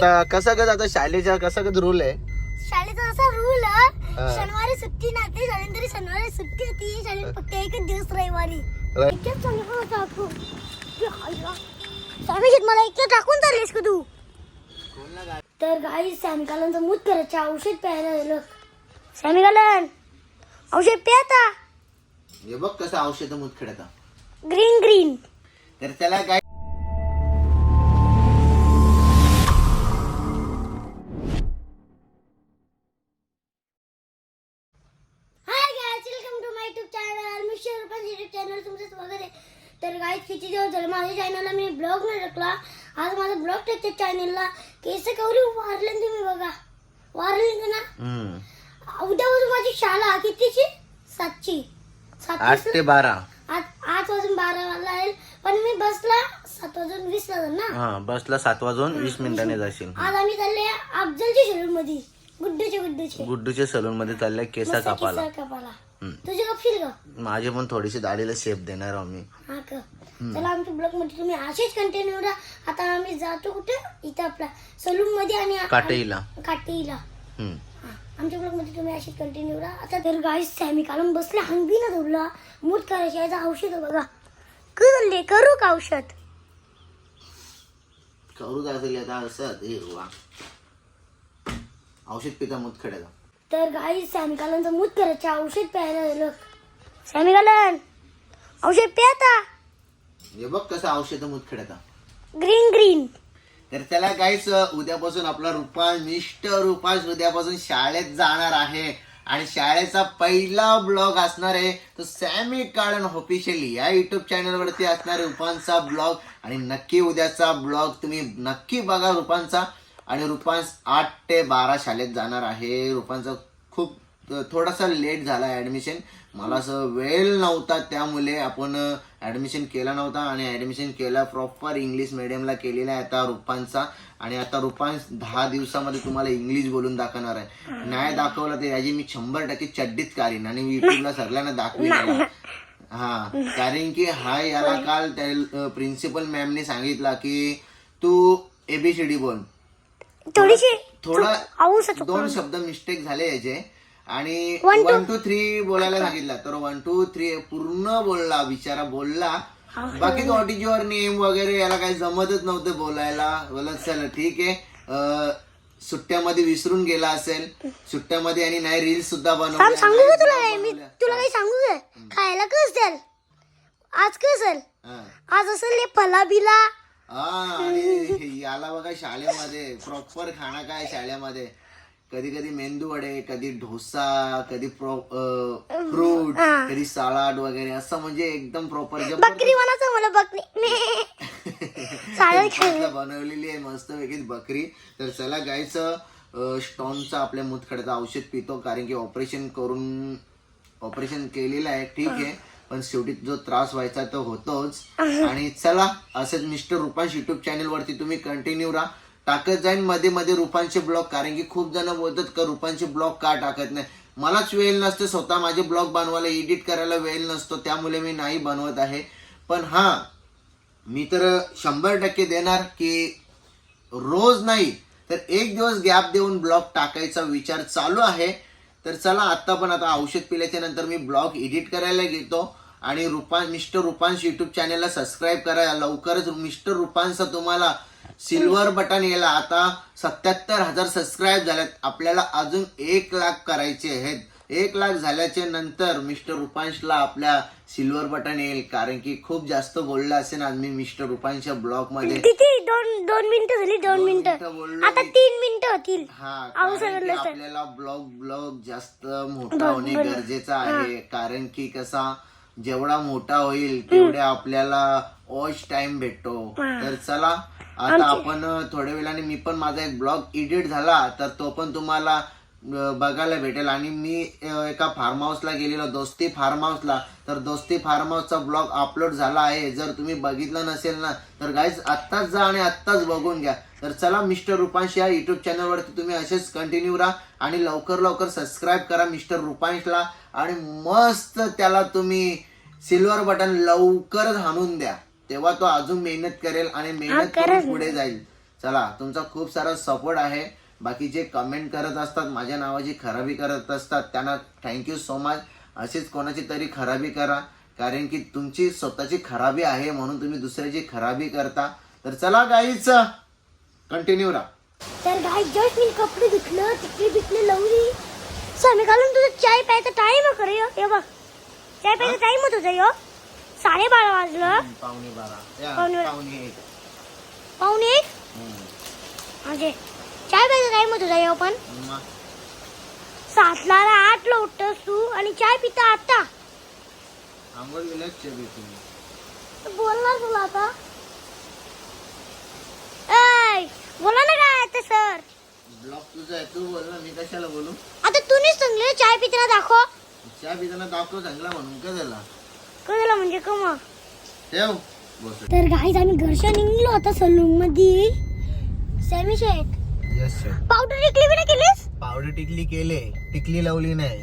आता कसा कसा आता शाळेचा कसा कसा रूल आहे? शाळेचा असा रूल हा. शनिवारी सुट्टी नसते शाळेत तरी शनिवारी सुट्टी होती शाळेत फक्त एकच दिवस रविवारी. र- एकच होता मला एकच टाकून चाललीस का तू? तर गाई सॅमिकालांचं मूत करायचं औषध प्यायला गेलं सॅमिकालन औषध पे आता. हे बघ कसं औषध मुतखड्याचा ग्रीन ग्रीन तर त्याला काय चॅनल तुमचं स्वागत आहे. तर गाईज किती दिवस झाले? माझ्या चॅनलला मी ब्लॉग नाही टाकला. आज माझा ब्लॉग टाकते चॅनलला केस कवरी वारले तुम्ही बघा. वारले ना हम्म. उद्यापासून माझी शाळा कितीची? सातची. सात आठ ते बारा. आठ वाजून बारा वाजला येईल. पण मी बसला सात वाजून वीस ला ना? हा बसला सात वाजून वीस मिनिटांनी जाशील. आज आम्ही चालले अफजलच्या शेड्यूल मध्ये गुड्डूचे गुड्डूचे. गुड्डूच्या सलून मध्ये चाललाय केसा कापाला. तुझे का माझे पण थोडीशी दाढीला शेप देणार आहो मी. हा का चला आमच्या ब्लॉगमध्ये तुम्ही असेच कंटिन्यू राहा. आता आम्ही जातो कुठे? इथं आपला सलून मध्ये आणि काटेईला. काटेईला. हम्म. हा, आमच्या ब्लॉगमध्ये तुम्ही असेच कंटिन्यू राहा. आता तर गाई सॅमी कालून बसले हंगी ना धरला. मूत करायचे याचं औषध आहे बघा करू करू का औषध? करू काय असेल आता असं वा. औषध पिता मुतखड्याचा तर गाई सॅमी कालनचं मूत करायचे औषध प्यायला गेलं सॅमी कालन औषध पे आता. हे बघ कसं औषध मुतखड्याचा ग्रीन ग्रीन तर त्याला काहीच उद्यापासून आपला रुपास मिस्टर रुपास उद्यापासून शाळेत जाणार आहे. आणि शाळेचा पहिला ब्लॉग असणार आहे. तो सॅमी काळन ऑफिशियली या युट्यूब चॅनल वरती असणार आहे रुपांचा ब्लॉग. आणि नक्की उद्याचा ब्लॉग तुम्ही नक्की बघा रुपांचा आणि रुपांस आठ ते बारा शाळेत जाणार आहे. रुपांचा खूप थोडासा लेट झाला ऍडमिशन मला असं वेळ नव्हता त्यामुळे आपण ऍडमिशन केला नव्हता आणि ऍडमिशन केला प्रॉपर इंग्लिश मिडियमला केलेला आहे आता रुपांचा आणि आता रुपांस दहा दिवसामध्ये तुम्हाला इंग्लिश बोलून दाखवणार आहे. नाही दाखवलं तर याची मी शंभर टक्के चड्डीत काढीन आणि युट्यूबला सगळ्यांना दाखवीन याला. हा कारण की हा याला काल प्रिन्सिपल मॅमने सांगितला की तू एबीसीडी बोल. थोडीशी थोडा दोन शब्द मिस्टेक झाले याचे. आणि One, वन टू थ्री बोलायला सांगितलं. तर वन टू थ्री पूर्ण बोलला बिचारा बोलला. बाकी तो युअर नेम वगैरे याला काही जमतच नव्हतं बोलायला. बोलत चल ठीक आहे. अं, सुट्ट्यामध्ये विसरून गेला असेल. सुट्ट्यामध्ये आणि नाही रील्स सुद्धा बनवल्या सांगू का नाही तुला काय मी. तुला काही सांगू काय खायला कस द्याल आज कस हा. आज असेल हे फला बिला हा आणि याला बघा शाळेमध्ये प्रॉपर खाणं काय शाळेमध्ये? कधी कधी मेंदू वडे कधी डोसा कधी फ्रूट कधी सलाड वगैरे असं म्हणजे एकदम प्रॉपर बकरी म्हणायचं मला बकरी. बनवलेली आहे मस्त वेगळीच बकरी. तर चला गायचं स्टॉनचं आपल्या मुतखड्याचं औषध पितो कारण की ऑपरेशन करून ऑपरेशन केलेलं आहे. ठीक आहे. पण शेवटी जो त्रास व्हायचा तो होतोच. आणि चला असंच मिस्टर रुपांश युट्यूब चॅनल वरती तुम्ही कंटिन्यू राहा. टाकत जाईन मध्ये मध्ये रुपांचे ब्लॉग कारण की खूप जण बोलतात का रुपांचे ब्लॉग का टाकत नाही? मलाच वेळ नसते स्वतः माझे ब्लॉग बनवायला एडिट करायला वेळ नसतो त्यामुळे मी नाही बनवत आहे. पण हा मी तर शंभर टक्के देणार की रोज नाही तर एक दिवस गॅप देऊन ब्लॉग टाकायचा विचार चालू आहे. तर चला आता पण आता औषध पिल्याच्या नंतर मी ब्लॉग एडिट करायला घेतो. आणि रुपा मिस्टर रुपांश युट्यूब चॅनलला सबस्क्राईब करा. लवकरच मिस्टर रुपांचा तुम्हाला सिल्वर बटन यायला आता सत्याहत्तर हजार सबस्क्राईब झाल्यात आपल्याला अजून एक लाख करायचे आहेत. एक लाख झाल्याच्यानंतर मिस्टर रुपांशला आपल्या सिल्वर बटन येईल. कारण की खूप जास्त बोललं असेल आज मी मिस्टर रुपांशच्या ब्लॉगमध्ये. किती? दोन दोन मिनिटं झाली दोन मिनिटं. बोललो आता तीन मिनिटं होतील. हा कारण की आपल्याला ब्लॉग ब्लॉग जास्त मोठा होणे गरजेचं आहे. कारण की कसा जेवढा मोठा होईल तेवढ्या आपल्याला वॉच टाइम भेटतो. तर चला आता आपण थोड्या वेळाने मी पण माझा एक ब्लॉग एडिट झाला तर तो पण तुम्हाला बघायला भेटेल. आणि मी एका फार्म हाऊसला गेलेलो दोस्ती फार्म हाऊसला तर दोस्ती फार्म हाऊसचा ब्लॉग अपलोड झाला आहे. जर तुम्ही बघितलं नसेल ना तर गाईज आत्ताच जा आणि आत्ताच बघून घ्या. तर चला मिस्टर रुपांश या युट्यूब चॅनलवरती तुम्ही असेच कंटिन्यू राहा आणि लवकर लवकर सबस्क्राईब करा मिस्टर रुपांशला. आणि मस्त त्याला तुम्ही सिल्वर बटन लवकरच हाणून द्या. तेव्हा तो अजून मेहनत करेल आणि मेहनत करून पुढे जाईल. चला तुमचा खूप सारा सपोर्ट आहे. बाकी जे कमेंट करत असतात माझ्या नावाची खराबी करत असतात त्यांना थँक्यू सो मच अशीच कोणाची तरी खराबी करा. कारण की तुमची स्वतःची खराबी आहे म्हणून तुम्ही दुसऱ्याची खराबी करता. तर चला गाईच कंटिन्यू राहा. तर गाय जस्ट मी कपडे धुतलं तिकडे बिकले लावली. समी घालून तुझं चाय प्यायचा टाइम. हे बघ. चाय प्यायचा टाइम होत होता यो साडेबारा वाजलं. पावणे बारा. पावणे- पावणे एक. म्हणजे चाय प्यायचा टाइम होत होता यो पण. सातला आठला उठतोस तू आणि चाय पिता आता. आंघोळ गेल्याच तुला आता. बोला ना काय आता सर. ब्लॉग तुझा आहे तू बोल ना मी कशाला बोलू? आता तूच सांगले चाय पिताना दाखव. चहा पिताना दाखव चांगला म्हणून का त्याला? कळलं म्हणजे कम? ठेव. बस तर गाईज आम्ही घरच्या निघलो आता सलून मध्ये सेमी शेट यस पावडर टिकली बी नाही केलीस? पावडर टिकली केले. टिकली लावली नाही.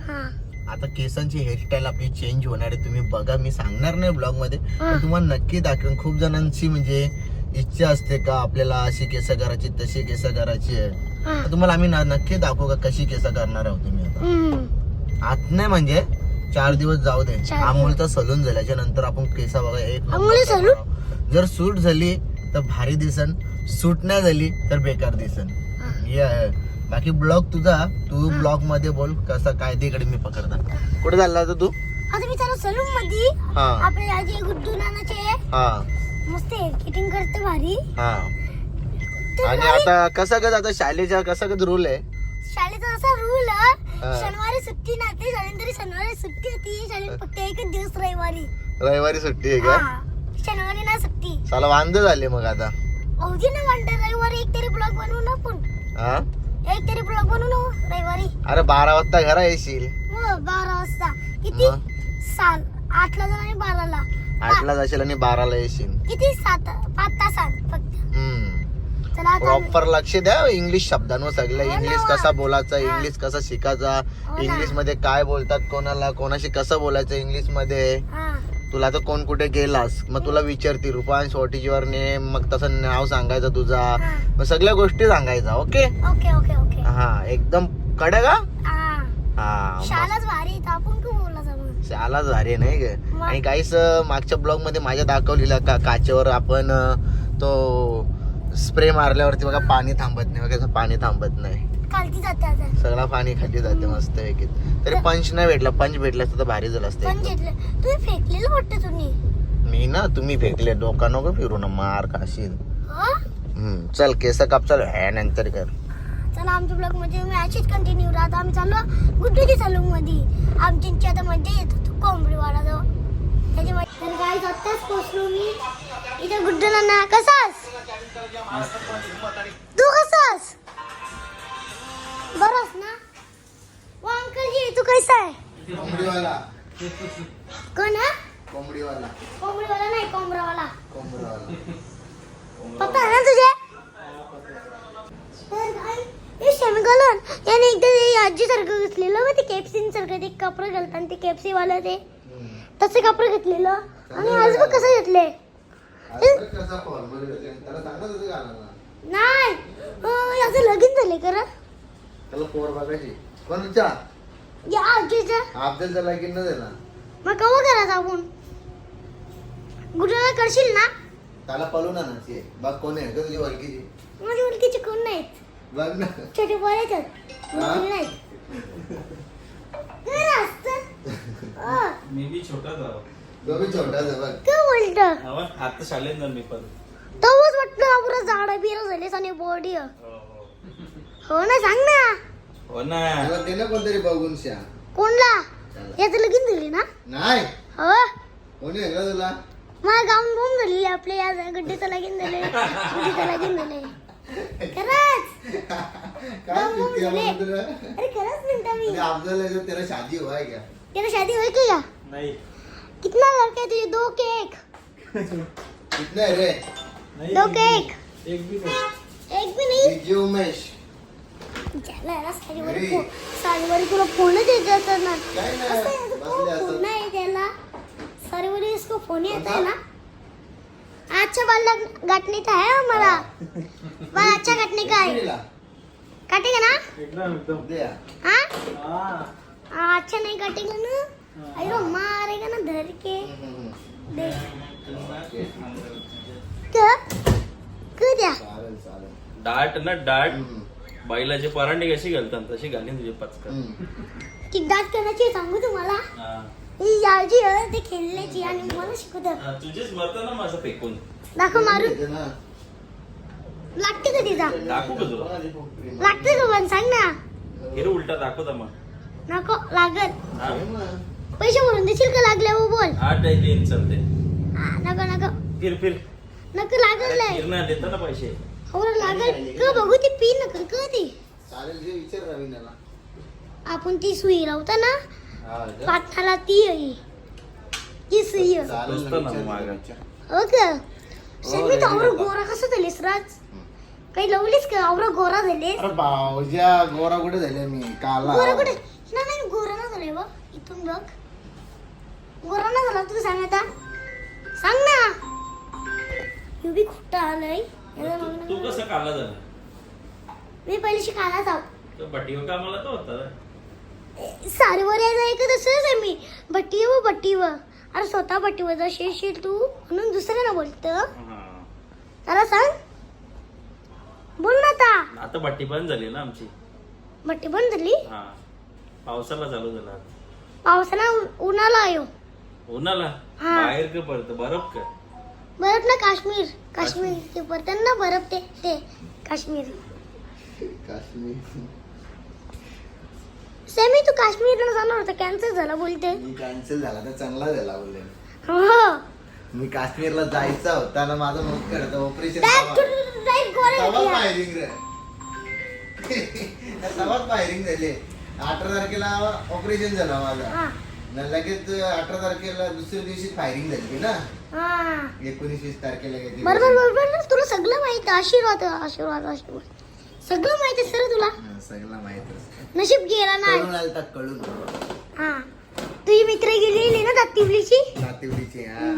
हा. आता केसांची हेअरस्टाईल आपली चेंज होणार आहे. तुम्ही बघा मी सांगणार नाही ब्लॉगमध्ये. पण तुम्हाला नक्की दाखवेन. खूप जणांची म्हणजे इच्छा असते का आपल्याला अशी केस करायची तशी केस करायची आहे. तर तुम्हाला आम्ही ना- नक्की दाखवू का कशी केस करणार आहोत तुम्ही आता. हम्म. आत नाही म्हणजे चार दिवस जाऊ दे. चार दिवस. अमोलचा सलून झाल्याच्यानंतर आपण केसा बघा एक नंबर सलून? जर सूट झाली तर भारी दिसन. सूट नाही झाली तर बेकार दिसन. हा. बाकी ब्लॉग तुझा. तू ब्लॉगमध्ये बोल कसा काय ते इकडे मी पकडता. कुठे चालला होता तू? आता मी चालू सलून मध्ये हा. आपले आजी गुड्डू नानाचे. हा. मस्त हेअर कटिंग करते भारी. हा. तर आणि भारी- आता कसा कस आता शाळेचा कसा कस रूल आहे? शाळेचा असा रूल हा. शनिवारी सुट्टी नसते शाळेत तरी शनिवारी सुट्टी होती शाळेत फक्त एकच दिवस रविवारी. रविवारी सुट्टी आहे का? हा. शनिवारी ना सुट्टी. चला वांद झाले मग आता. अवधी ना म्हणते रविवारी एक तरी ब्लॉग बनवू ना आपण. हा? एक तरी ब्लॉग बनवू ना रविवारी. अरे बारा वाजता घरा येशील. हो बारा वाजता. किती? साल आठला जाणार आणि बाराला. आठला जाशील आणि बाराला येशील. किती? सात पाच तासात फक्त. प्रॉपर लक्ष द्या इंग्लिश शब्दांवर सगळं. हो ना. इंग्लिश कसा बोलायचा हा. इंग्लिश कसा शिकायचा हो. इंग्लिशमध्ये काय बोलतात कोणाला कोणाशी कसं बोलायचं इंग्लिशमध्ये? हा. तुला आता कोण कुठे गेलास? मग तुला विचारतील Rupansh what is your name मग तसं नाव सांगायचं तुझा. हा. मग सगळ्या गोष्टी सांगायचा ओके? Okay okay okay. हा एकदम कडे का हा. हा शाळाच भारी तर आपण. नाही ग? आणि काहीच मागच्या ब्लॉगमध्ये माझ्या दाखवलेलं का काचेवर आपण तो स्प्रे मारल्यावरती बघा पाणी थांबत नाही बघा पाणी थांबत नाही. खालती जाते आता. सगळा पाणी खाली जाते मस्त पैकी. तरी पंच नाही भेटला पंच भेटला असतं तर भारी झालं असतं तुम्ही फेकलेलं वाटतं तुम्ही. मी ना तुम्ही फेकले डोका नको फिरू ना मार खाशील हा? चल केस काप चल ह्या नंतर कर. चला आमच्या ब्लॉगमध्ये मी अशीच कंटिन्यू राहतो. आम्ही चाललो गुड्डूची सलून मध्ये आमची आता मजा येत होतो कोंबडीवाला जो त्याच्यामध्ये काय आत्ताच पोचलो मी. इथे गुड्डू नाना कसास तू कसास बरस ना. वो अंकल जी तू कैसा आहे? कोंबडीवाला. कोण हा? कोंबडीवाला. कोंबडीवाला नाही पप्पा ना तुझे? हे शेमगलन याने एकदा आजी सारखं घेतलेलं मग ते केपसीन सारखं ते कपडे घालतात ते केपसी वाला ते. तसे कपडे घेतलेलं. आणि आज बघ कसं घेतले नाही. याचं लगीन झाले कर त्याला पोर बघायची. कोणच्या या आजीचं. अफजलचा लगीन न झाला. मग कवा करायचं आपण गुरुला करशील ना? त्याला पळून आणायची बघ कोण आहे. का तुझी ओळखीची. माझ्या मुलगीचे कोण नाहीत? बघ ना. छोटे पोर येतात हा? काय असतं? अं, मी बी छोटाच दोघी छोटाच आहे बघ काय बोलतं अहो, आता शाळेत जाऊन मी पण. तवच वाटलं झाड बिर झालेस आणि बॉडी हो, हो. हो ना सांग ना. हो ना. त्याला ना कोणतरी बघून श्या कोणला? याचं लगीन झाली ना? नाही. हो. कोणी का तुला? मला गाऊन बोंब झालेली आपल्या या गड्डीचं लगीन झाले गुड्डीचं लगीन झाले खरंच. काय गाऊन बोंब किती झाले. आम्हाला तुला अरे खरंच म्हणता मी. अरे तेरा शादी है क्या तेरा शादी हुई क्या नाही. कितना लड़के तुझे दो के एक कितना है रे? नाही दो के एक एक बी नाही। एक भी नहीं? डीजे उमेश। ज्याला याला साडीवर अरे. फो- साडीवर तुला फोन देत जातात ना। काय नाही, असं आहे, तो बसले असं. फोन आहे त्याला साडीवर इसको फोन येत आहे ना आज अच्छा बाल गाठने का है हमारा। बाल अच्छा काटने का है। दिला. काटेगा ना? एकदम। एकदम द्या. हाँ? हा. हाँ, अच्छा नहीं काटेगा ना। अरे वो मारेगा ना धर के डाट ना डाट. बैलाची परांडी कशी घालतात तशी घालीन तुझी पचका हम्म. ती दात करण्याची सांगू तुम्हाला हा. ही याची ते खेळण्याची आणि मला शिकवतात तुझीच मरतं ना माझं फेकून दाखव मारून. लागते का तिचा दाखवू का तुला लागते का पण सांग ना हिरो उलटा दाखवता मग नको लागत. पैसे भरून देशील का लागले हो बोल? आठ आहे तीन चालते हा, नको नको. फिर फिर. नको लागल नाही. फिर ना देता ना पैसे. हो लागल. का बघू ती पी नको का ती. चालेल जे विचार रवीनाला आपण ती सुई लावता ना हा. पाठाला ती आहे. ती सुई आहे. चालेल ना, विचार मागं. विचार. हो का? हो, तर आवरा गोरा कसं झालीस राज? काही लावलीस का? आवरा गोरा झालीस? अरे भाऊजा गोरा कुठे झाले मी? काला. गोरा कुठे? ना नाही गोरा ना झालाय बघ इथून बघ. गोरा ना झाला तू सांग आता. सांग ना. यू बी खोटं आलंय तू तू. कसं काला झाला? मी पहिली शिकायला जाऊ. तो बटीव कामाला तो होता. सारवर यायचं आहे का तसंच आहे मी. भट्टीवर भट्टीवर अरे स्वतः भट्टीवर जर शेशील तू. म्हणून दुसऱ्याला बोलतं. हा. त्याला सांग. बोल ना आता. आता भट्टी बंद झाली ना आमची. भट्टी बंद झाली? हा. पावसाला चालू झाला पावसाला उ- उन्हाला येऊ उन्हाला हा. बाहेर का पडतं बरफ का बरफ ना काश्मीर. काश्मीर ते पडतात ना बरफ ते ते. काश्मीर. काश्मीर. सेमी तू काश्मीरला जाणार होता कॅन्सल झाला बोलते. मी कॅन्सल झाला तर चांगला झाला बोलले. हो. मी काश्मीरला जायचा होता ना माझं मग करत ऑपरेशन. फायरिंग रे. तवाच फायरिंग झाली. अठरा तारखेला ऑपरेशन झालं माझं. हा, न लगेच अठरा तारखेला दुसऱ्या दिवशी फायरिंग झाली ना? हा. एकोणीस वीस तारखेला काहीतरी. बरोबर बरोबर ना? तुला सगळं माहीत आहे. आशीर्वाद आशीर्वाद आशीर्वाद. सगळं माहीत आहे सर तुला? हा, सगळं माहितच नशीब गेला कळून नाही आलता कळून. हा. तुझी मित्र गेलेली ना दातिवलीची? नातेवडीची हा.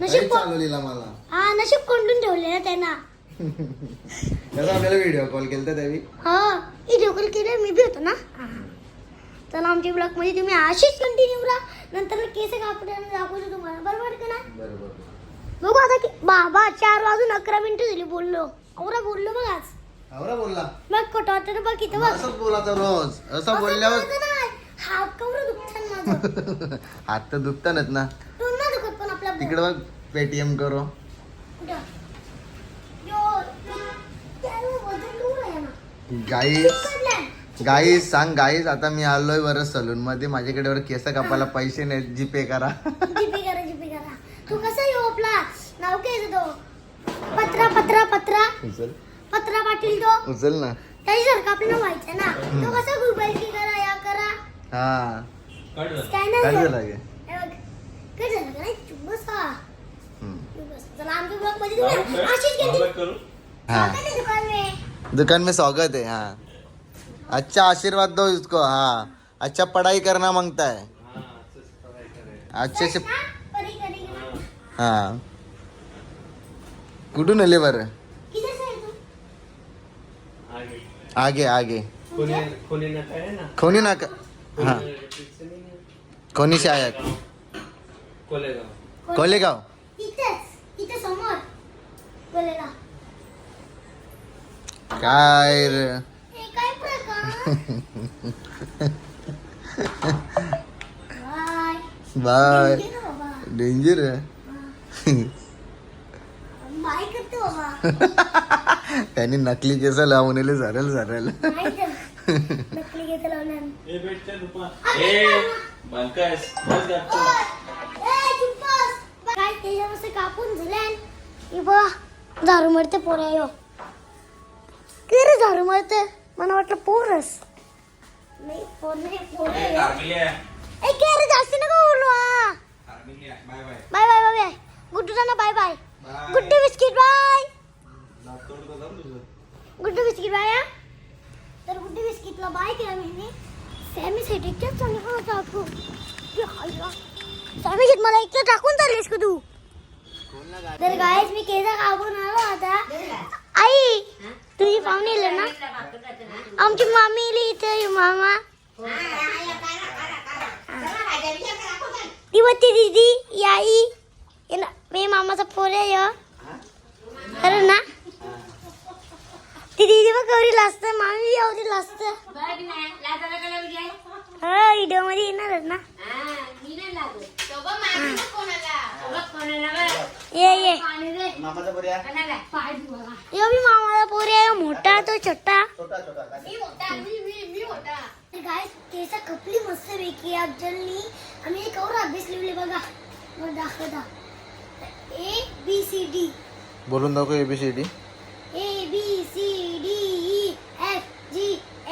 नशीब चालवलेला मला. हा नशीब कोंडून ठेवले ना त्यांना. त्याचा आपल्याला व्हिडिओ कॉल केलता त्यावेळी? हा व्हिडिओ कॉल केले मी बी होतो ना. हा. चला आमच्या ब्लॉगमध्ये तुम्ही अशीच कंटिन्यू राहा. नंतर केस कापड्याने दाखवतो तुम्हाला. बरोबर का ना बरोबर. बघू आता कि- बाबा चार वाजून अकरा मिनिटं झाली बोललो. औरा बोललो बघ आज. आवरा बोलला. बघ कुठं होतं बघ इथं बघ. असंच बोलायचं रोज. असं असं बोलल्यावर बोलायचं नाही. हात कवर दुखतात माझं. हात तर दुखतानच ना. तोंड नाही दुखत पण आपला तिकडे बघ पेटीएम करो. कुठं? यो, त्याला वजन केवढं आहे ना? गाईस. गाईस सांग गाईस आता मी आलोय बरं सलून मध्ये. माझ्याकडे वर केस कापायला पैसे नाहीत. जीपे करा. जीपे करा जीपे करा. तू कसा येऊ आपला? नाव काय तो पत्रा पत्रा पत्रा. उचल. पत्रा पाटील तो. उचल ना. त्याच्यासारखं आपल्याला व्हायचं ना. तो कसा गुगल की करा या करा. हा. झालं काय. झालं हे. काय झालं चुप बसा. चला आमच्या ब्लॉगमध्ये तुम्ही हाँ. में दुकान में स्वागत है हाँ. अच्छा आशीर्वाद दो इसको हाँ। अच्छा पढ़ाई करना मांगता है। हा. अच्छे से. हाँ। कुठून आले बरं? किधर से है तू आगे. आगे नका आहे ना? हाँ। कोणी से आया। कोलेगाव. काय रे? बाय डेंजर आहे बाय करतो बाबा त्यांनी नकली केस लावून आले झालेल झालेल नाही तर नकली घेत लावणार ए भेटते दुपार ए बंकास बस गप्प. ए, चुप बस. काय त्याच्यापासून कापून झाल्यान बा दारू मरते पोऱ्या यो रे दारू मरते मला वाटलं पोरस नाही पोर नाही पोर ए, कार्मिल्या. ए काय रे जास्त नका बोलू कार्मिल्या, bye bye. Bye bye Guddu ना bye bye. Guddu biscuit bye. Guddu biscuit bye तर गुड्डू बिस्किटला बाय केला मी सॅमी सेट एकट्याच चालू टाकू सॅमी सेट मला एकटं टाकून चाललीस का तू? तर गायच मी केसा कापून आलो आता आई तुझी पाहुणे येले ना? आमची मामी इली इथे मामा. ती होती दीदी ही मी मामाचा फोन आहे ह्यो. खरं ना? ती दीदी बघ गौरी लाजत मामी एवढी लाजत हा व्हिडिओमध्ये येणारच ना? ये ये. मामाचा यो भी मामाचा पोर आहे. मोठा तो छोटा. छोटा छोटा गाय केसा कपली मस्त पैकी अफजलनी आम्ही एक और अभ्यास लिहिले बघा. मग दाखवता. ए बी सी डी बोलून दाखव ABCD A B C D E F G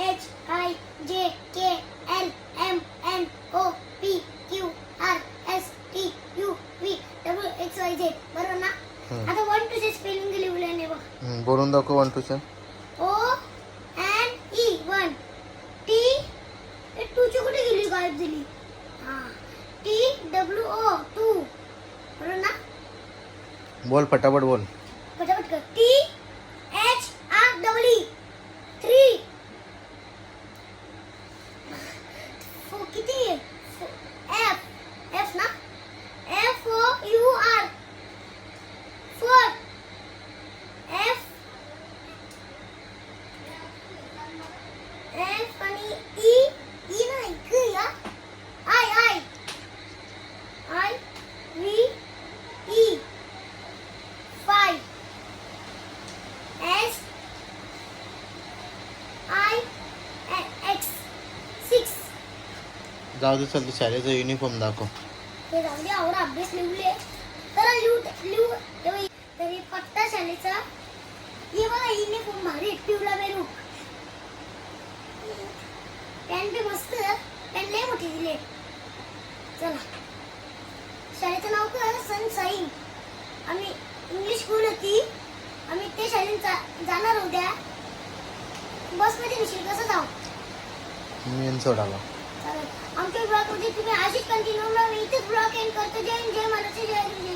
H I J K L M N O P Q R S T U V Z बरोबर ना? आता वन टू चे स्पेलिंग लिहिलेले नाही बघ बोलून दाखव वन टू चं. O N E one T A टूची कुठे गेली? गायब झाली. हा. टी डब्ल्यू ओ टू बरोबर ना? बोल फटाफट बोल पटापट कर T H R double E three four किती आहे एफ एफ ना F O U R four F F आणि ई ई नाही क या I I I V E five S I X six जाऊ दे चल शाळेचा युनिफॉर्म दाखव. हे जाऊ दे आवडा अभ्यास लिहले. तर लिहू लिहू. तरी शाळेचा. हे बघा युनिफॉर्म भारी पिवला बेरू पॅन्ट बी मस्त पॅन्ट लय मोठी दिली. चला. शाळेचं नाव काय सनशाईन आम्ही इंग्लिश स्कूल होती. आम्ही ते शाळेत जा- जाणार होत्या. बसमध्ये विषय कसं जाऊ? मी Sodala continue my way to rock and cut the giant gem and